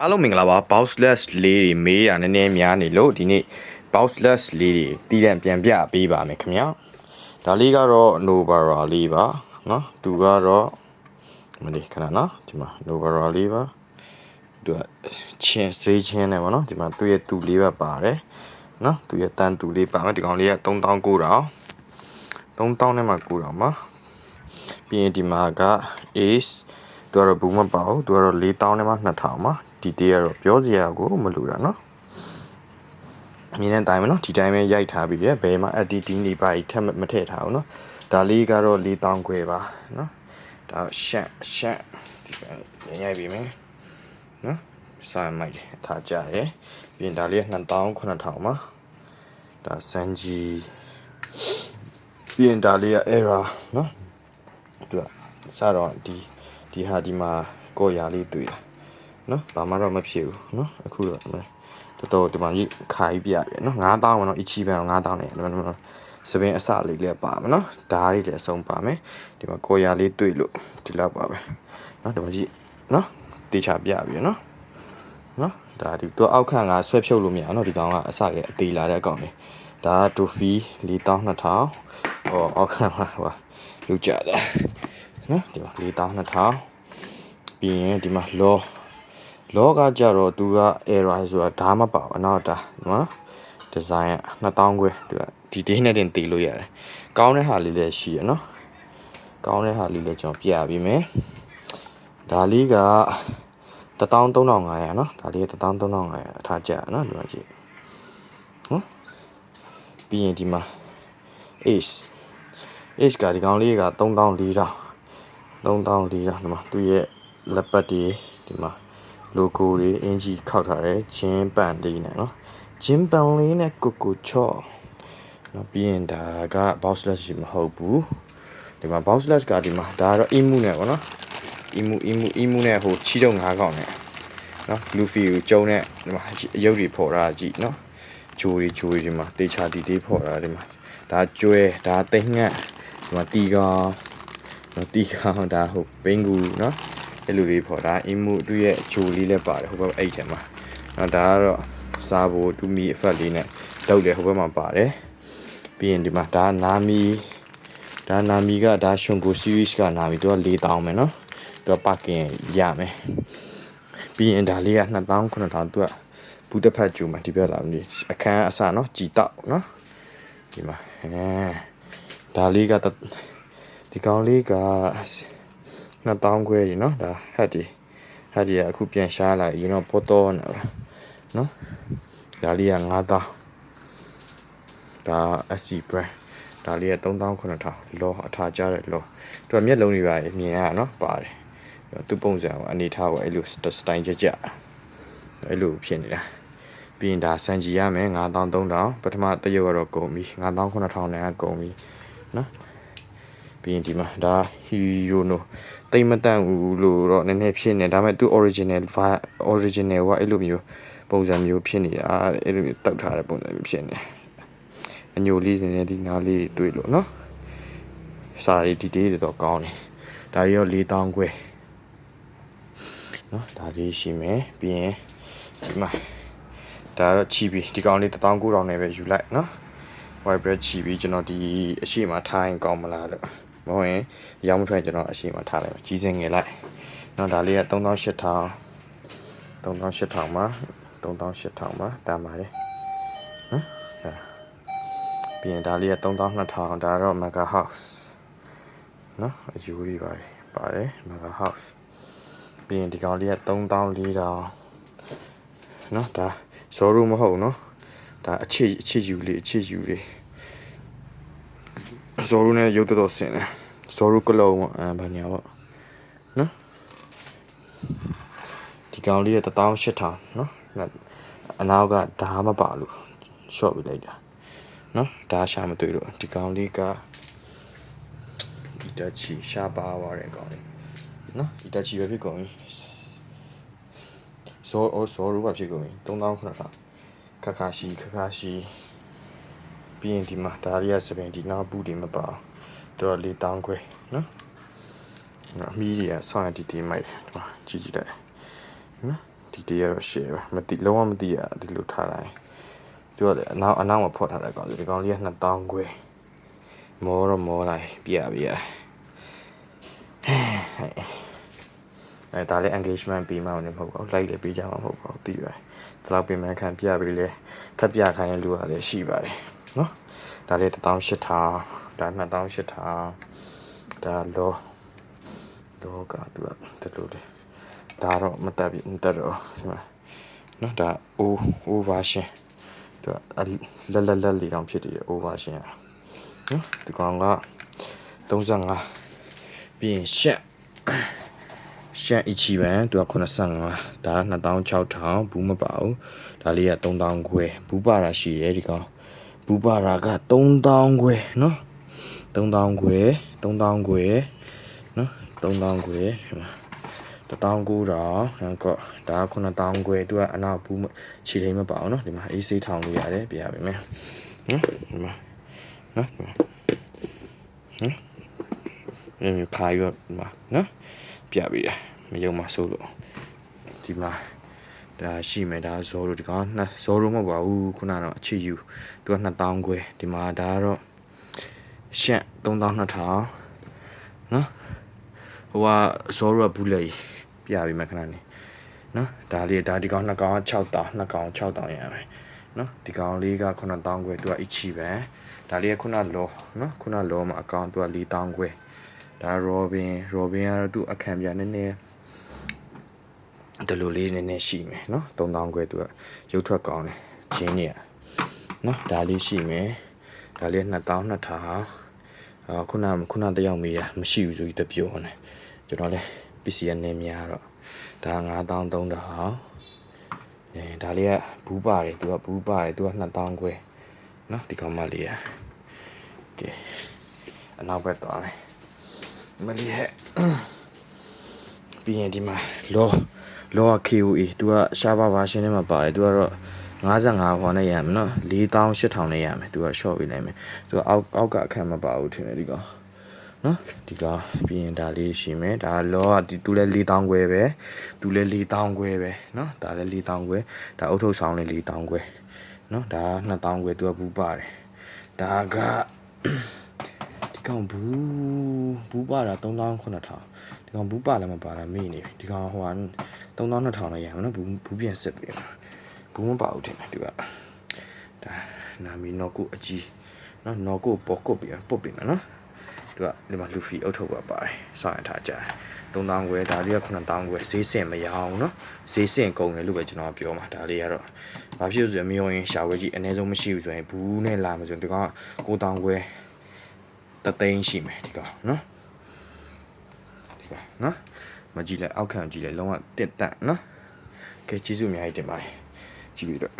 အားလုံးမင်္ဂလာပါ bounceless လေးတွေမေးတာနည်းနည်းများနေလို့ဒီနေ့ bounceless လေးတွေတီးတန့်ပြန်ပြပေးပါမယ်ခင်ဗျာဒါလေးကတော့ novara လေးပါเนาะသူကတော့မလေးခဏเนาะဒီမှာ novara လေးပါသူကချင်းစေးချင်းနဲ့ဗောနော်ဒီမှာသူ့ရဲ့တူလေးပါပါတယ်เนาะသူ့ရဲ့တန်တူလေးပါမယ်ဒီကောင်လေးက3900 3000နဲ့မှ900မှာပြီးရင်ဒီမှာက ace သူကတော့ဘူးမပါဘူးသူကတော့4000နဲ့မှ2000မှာ ဒီတေးကတော့ပြောစရာကိုမလိုတာเนาะမြင်တဲ့အတိုင်းပဲเนาะဒီတိုင်းပဲရိုက်ထားပြီးရဘယ်မှာ editing တွေပါထက်မထည့်ထားဘူးเนาะဒါလေးကတော့4000ခွဲပါเนาะဒါရှန့်ရှန့်ဒီပဲရိုက်ပြီးမယ်เนาะစာမိုက်တယ်ထားကြရယ်ပြီးရင်ဒါလေးက2000 9000မှာဒါစန်ဂျီပြီးရင်ဒါလေးက error เนาะသူကစတော့ဒီဒီဟာဒီမှာကိုယ်ရာလေးတွေ့တာ နော်ဘာမှတော့မဖြစ်ဘူးနော်အခုတော့တော်တော်ဒီမှာကြီးခိုင်းပြရတယ်နော်9000ပါနော်အချီပန်9000နဲ့ဒီမှာစပင်းအစလေးလည်းပါမယ်နော်ဓာတ်လေးလည်းအဆုံးပါမယ်ဒီမှာကိုယ်ရာလေးတွေ့လို့ဒီလောက်ပါပဲနော်ဒီမှာကြီးနော်တေချာပြပြီနော်နော်ဒါဒီတော့အောက်ခန့်ကဆွဲဖြုတ်လို့မရနော်ဒီကောင်ကအစကအသေးလာတဲ့အကောင်လေးဒါဒိုဖီ4200ဟောအောက်ခန့်မှာဟိုလူကြတယ်နော်ဒီမှာ4200ပြီးရင်ဒီမှာ law law ကကြတော့သူက error ဆိုတာဓာမပါဘူးအနောက်ဒါနော် design က2000ခွဲသူကဒီ day နဲ့တင်တည်လို့ရတယ်ကောင်းတဲ့ဟာလေးလည်းရှိရနော်ကောင်းတဲ့ဟာလေးလည်းကျွန်တော်ပြပေးမယ်ဒါလေးက13500နော်ဒါလေးက13500အထားကြရနော်ဒီမှာကြည့်နော်ပြီးရင်ဒီမှာ ace ace ကဒီကောင်လေးက3400 3400ဒီမှာသူ့ရဲ့လက်ပတ်တွေဒီမှာ logo တွေအင်ဂျီခောက်ထားတယ်ဂျင်းပန်လေးနဲ့နော်ဂျင်းပန်လေးနဲ့ကိုကိုချော့နော်ပြီးရင်ဒါက bounceless ရှိမဟုတ်ဘူးဒီမှာ bounceless ကဒီမှာဒါကတော့ emu နဲ့ပေါ့နော် emu emu emu နဲ့ဟိုချီတော့၅កောင်နဲ့နော် luffy ကိုကျုံတဲ့ဒီမှာအရုပ်တွေဖော်တာကြည့်နော်ဂျိုးတွေဂျိုးတွေဒီမှာတေချာတီတေးဖော်တာဒီမှာဒါကျွဲဒါတိတ်ငတ်ဒီမှာတီကောင်နော်တီကောင်ဒါဟိုဘင်းကူနော် အဲ့လိုလေးပေါ့ဒါအင်းမှုသူ့ရဲ့ဂျိုလေးလည်းပါတယ်ဟိုဘက်အဲ့ထဲမှာနော်ဒါကတော့စားဖို့တူမီအဖက်လေးနဲ့တောက်တယ်ဟိုဘက်မှာပါတယ်ပြီးရင်ဒီမှာဒါနာမီဒါနာမီကဒါရှင်ကို series ကနာမီသူက4000မယ်နော်သူကပါကင်ရမယ်ပြီးရင်ဒါလေးက2000 9000သူကဘူးတစ်ဖက်ကျူမှာဒီဘက်လာမလို့အခန်းအစနော်ကြည်တောက်နော်ဒီမှာအဲဒါလေးကဒီကောင်လေးက 2000ခွဲကြီးเนาะဒါဟတ်ဒီဟတ်ဒီကအခုပြန်ရှားလာရင်တော့ပေါ်တော့နော်နော်ဒါလေးက9000ဒါ SC brand ဒါလေးက3900လောအထားကြတဲ့လောသူကမျက်လုံးတွေပါမြင်ရနော်ပါတယ်သူပုံစံကအနေထားကိုအဲ့လိုစတိုင်ကြကြအဲ့လိုဖြစ်နေတာပြီးရင်ဒါစံကြီးရမယ်9300ပထမတရုပ်ကတော့ကုန်ပြီ9900နဲ့ကကုန်ပြီနော် ပြီးရင်ဒီမှာဒါ hero no တိတ်မတန့်ဘူးလို့တော့နည်းနည်းဖြစ်နေဒါပေမဲ့သူ original original ကအဲ့လိုမျိုးပုံစံမျိုးဖြစ်နေတာအဲ့လိုမျိုးတောက်ထားတဲ့ပုံစံမျိုးဖြစ်နေအညိုလေးနည်းနည်းဒီနားလေးတွေ့လို့နော်စာရီဒီတေးတွေတော့ကောင်းတယ်ဒါတွေရော4000ခွဲနော်ဒါလေးရှိမယ်ပြီးရင်ဒီမှာဒါတော့ချီပြီးဒီကောင်လေး19000နဲ့ပဲယူလိုက်နော် white bread ချီပြီးကျွန်တော်ဒီအရှိမထားရင်ကောင်းမလားလို့ မဟုတ်ရင်ရောင်းမထွက်ကျွန်တော်အရှိမထားလိုက်မယ်ကြီးစင်ငယ်လိုက်နော်ဒါလေးက3800 3800မှာ3800မှာတားပါတယ်နော်ဒါပြီးရင်ဒါလေးက3200ဒါတော့ mega house နော်အယူကြီးပါတယ်ပါတယ် mega house ပြီးရင်ဒီကောင်လေးက3400နော်ဒါ showroom မဟုတ်နော်ဒါအချစ်အချစ်ယူလေးအချစ်ယူလေးဇော်ရူနဲ့ရုပ်တော်ဆင်တယ် ဇော်ရူကလုံးအဲဘာညာပေါ့နော်ဒီကောင်လေးက18000နော်အနောက်ကဓာမပါလို့ရှော့ပြလိုက်တာနော်ဓာရှာမတွေ့လို့ဒီကောင်လေးကဒီတက်ချီရှာပါသွားတယ်ကောင်လေးနော်ဒီတက်ချီပဲဖြစ်ကုန်ပြီဇော်အော်ဇော်ရူပါဖြစ်ကုန်ပြီ3900ခခါရှိခခါရှိပြီးရင်ဒီမှာဒါရီယာစပင်ဒီနောက်ဘူးတွေမပါတော် တော်လေးတောင်းခွဲနော်အမီးတွေကဆောင်းရတီတီမိုက်တယ်ဒီမှာကြည့်ကြည့်လိုက်နော်ဒီတရတော့ share ပဲမသိလုံးဝမသိရဒီလိုထားလိုက်သူကလည်းအနောက်အနောက်မှာဖောက်ထားတဲ့ကောင်ဒီကောင်လေးက2000ခွဲမောတော့မောလိုက်ပြရပြရအဲဒါလည်း engagement ပေးမှလည်းမဟုတ်ပါဘူး like လည်းပေးကြမှာမဟုတ်ပါဘူးပြီးပါတယ်ဒီလောက်ပြင်မှခံပြပေးလေခက်ပြခိုင်းတဲ့လူကလည်းရှိပါတယ်နော်ဒါလေး18000 ဒါ2800ဒါလောလောကသူကတလူလေးဒါတော့မတက်ပြီမတက်တော့ဒီမှာနော်ဒါ O O version သူကလက်လက်လက်လေးတောင်ဖြစ်တည်တယ် O version อ่ะနော်ဒီကောင်က35ပြီးရင်ရှက်ရှက်အချီပန်သူက85ဒါ2600ဘူးမပါဘူးဒါလေးက3000ခွဲဘူးပါတာရှိတယ်ဒီကောင်ဘူးပါတာက3000ခွဲနော် 3000ခွဲ3000ခွဲနော်3000ခွဲဒီမှာ19000ဟန်ကောဒါက9000ခွဲသူကအနောက်ဘူးခြေထိန်မပါဘူးနော်ဒီမှာအေးစိတ်ထောင်လို့ရတယ်ပြရပါမယ်နော်ဒီမှာနော်ဒီမှာနော်အဲခါရဒီမှာနော်ပြပြီလားမယုံမဆိုးလို့ဒီမှာဒါရှိမယ်ဒါဇောတို့ဒီကောင်နှစ်ဇောတို့မဟုတ်ပါဘူးခုနကတော့အချစ်ယူသူက2000ခွဲဒီမှာဒါကတော့ ရှက်3200နော်ဟိုကဇောတို့ကဘူးလေပြပြီမခဏနေနော်ဒါလေးဒါဒီကောင်နှစ်ကောင်6000နှစ်ကောင်6000ရမယ်နော်ဒီကောင်လေးက9000ခွဲသူကအချီပဲဒါလေးကခုနလောနော်ခုနလောမှာအကောင်သူက4000ခွဲဒါရောဘင်ရောဘင်ကတော့သူ့အခန့်ပြနည်းနည်းဒီလိုလေးနည်းနည်းရှိမယ်နော်3000ခွဲသူကရုပ်ထွက်ကောင်းတယ်ချင်းနေရနော်ဒါလေးရှိမယ်ဒါလေး2000 2000အာ ခုနခုနတယောက်မေးတာမရှိဘူးဆိုပြီးတပြောနေကျွန်တော်လည်း PC ကနေများတော့ဒါ9300အဲဒါလေးကဘူးပါတယ်သူကဘူးပါတယ်သူက2000ခွဲเนาะဒီကောင်မလေးอ่ะကဲအနောက်ဘက်သွားမယ်မလေးဟဲ့ပြီးရင်ဒီမှာလောလောက KOE သူကရှားပါဘာရှင်းထဲမှာပါတယ်သူကတော့ 55ဟောနဲ့ရမယ်နော်48000နဲ့ရမယ်သူက short ပေးလိုက်မယ်သူကအောက်အောက်ကအခက်မပါဘူးထင်တယ်ဒီကောင်နော်ဒီကပြီးရင်ဒါလေးရှိမယ်ဒါလောကသူလဲ4000ခွဲပဲသူလဲ4000ခွဲပဲနော်ဒါလဲ4000ခွဲဒါအုတ်ထုတ်ဆောင်လဲ4000ခွဲနော်ဒါ2000ခွဲသူကဘူးပါတယ်ဒါကဒီကောင်ဘူးဘူးပါတာ3900ဒီကောင်ဘူးပါလည်းမပါလားမေ့နေပြီဒီကောင်ဟိုဟာ3200လောက်ရမှာနော်ဘူးဘူးပြန်စစ်ပေးပါ ဘူးမပါဘူးထင်တယ်သူကဒါနာမီနော်ကိုအကြီးနော်နော်ကိုပေါ်ကုတ်ပြီးပုတ်ပြီးမယ်နော်သူကဒီမှာလူဖီအုပ်ထုတ်ပါပါတယ်စောင့်ရထားကြ3000ဝယ်ဒါလေးက9000ဝယ်ဈေးစင်မရအောင်နော်ဈေးစင်ကုန်တယ်လို့ပဲကျွန်တော်ပြောမှာဒါလေးကတော့ဘာဖြစ်လို့ဆိုရင်မယုံရင်ရှာဝယ်ကြီးအနည်းဆုံးမရှိဘူးဆိုရင်ဘူးနဲ့လာမှာဆိုရင်ဒီကောင်9000ဝယ်တသိန်းရှိမယ်ဒီကောင်နော်ဒီကောင်နော်မကြည့်လိုက်အောက်ခံကြည့်လိုက်လုံးဝတက်တက်နော်ကဲကျေးဇူးအများကြီးတင်ပါတယ် ကြည့်ပြီးတော့